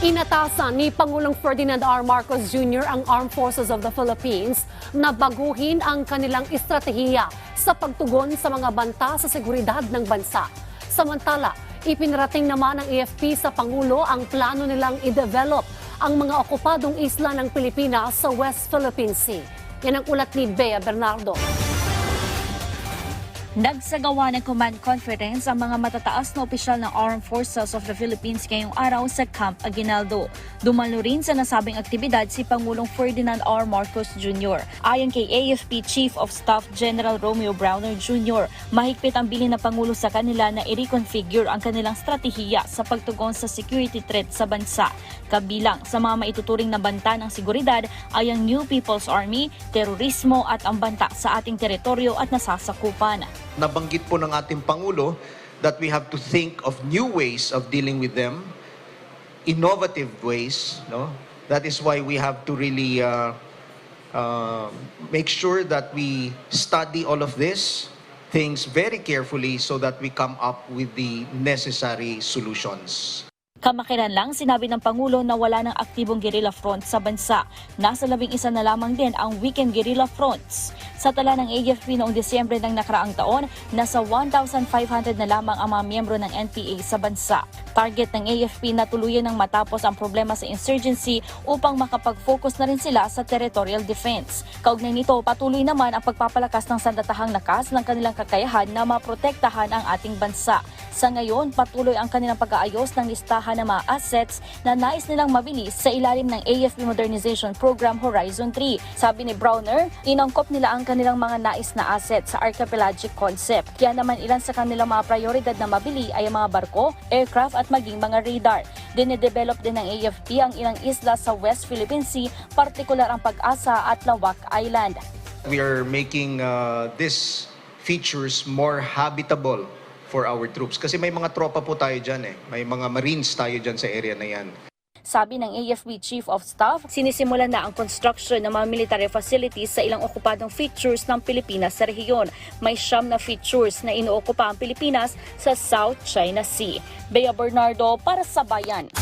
Inatasan ni Pangulong Ferdinand R. Marcos Jr. ang Armed Forces of the Philippines na baguhin ang kanilang estratehiya sa pagtugon sa mga banta sa seguridad ng bansa. Samantala, ipinarating naman ng AFP sa Pangulo ang plano nilang i-develop ang mga okupadong isla ng Pilipinas sa West Philippine Sea. Yan ang ulat ni Bea Bernardo. Nagsagawa ng command conference ang mga matataas na opisyal ng Armed Forces of the Philippines ngayong araw sa Camp Aguinaldo. Dumalo rin sa nasabing aktibidad si Pangulong Ferdinand R. Marcos Jr. Ayon kay AFP Chief of Staff General Romeo Browner Jr., mahigpit ang bilin ng Pangulo sa kanila na i-reconfigure ang kanilang strategiya sa pagtugon sa security threat sa bansa. Kabilang sa mga maituturing na banta ng seguridad ay ang New People's Army, terorismo at ang banta sa ating teritoryo at nasasakupan. Nabanggit po ng ating Pangulo that we have to think of new ways of dealing with them, innovative ways. No? That is why we have to really uh, uh, make sure that we study all of this things very carefully so that we come up with the necessary solutions. Kamakilan lang sinabi ng Pangulo na wala ng aktibong guerrilla front sa bansa. Nasa labing isa na lamang din ang weekend guerrilla fronts. Sa tala ng AFP noong Disyembre ng nakaraang taon, nasa 1,500 na lamang ang mga miyembro ng NPA sa bansa. Target ng AFP na tuluyan ng matapos ang problema sa insurgency upang makapag-focus na rin sila sa territorial defense. Kaugnay nito, patuloy naman ang pagpapalakas ng sandatahang lakas ng kanilang kakayahan na maprotektahan ang ating bansa. Sa ngayon, patuloy ang kanilang pag-aayos ng listahan ng mga assets na nais nilang mabili sa ilalim ng AFP Modernization Program Horizon 3. Sabi ni Browner, inangkop nila ang kanilang mga nais na assets sa archipelagic concept. Kaya naman ilan sa kanilang mga prioridad na mabili ay ang mga barko, aircraft at maging mga radar. Dinedevelop din ng AFP ang ilang isla sa West Philippine Sea, partikular ang Pag-asa at Lawak Island. We are making uh, these features more habitable for our troops. Kasi may mga tropa po tayo dyan eh. May mga marines tayo dyan sa area na yan. Sabi ng AFP Chief of Staff, sinisimulan na ang construction ng mga military facilities sa ilang okupadong features ng Pilipinas sa rehiyon. May siyam na features na inuokupa ang Pilipinas sa South China Sea. Bea Bernardo para sa Bayan.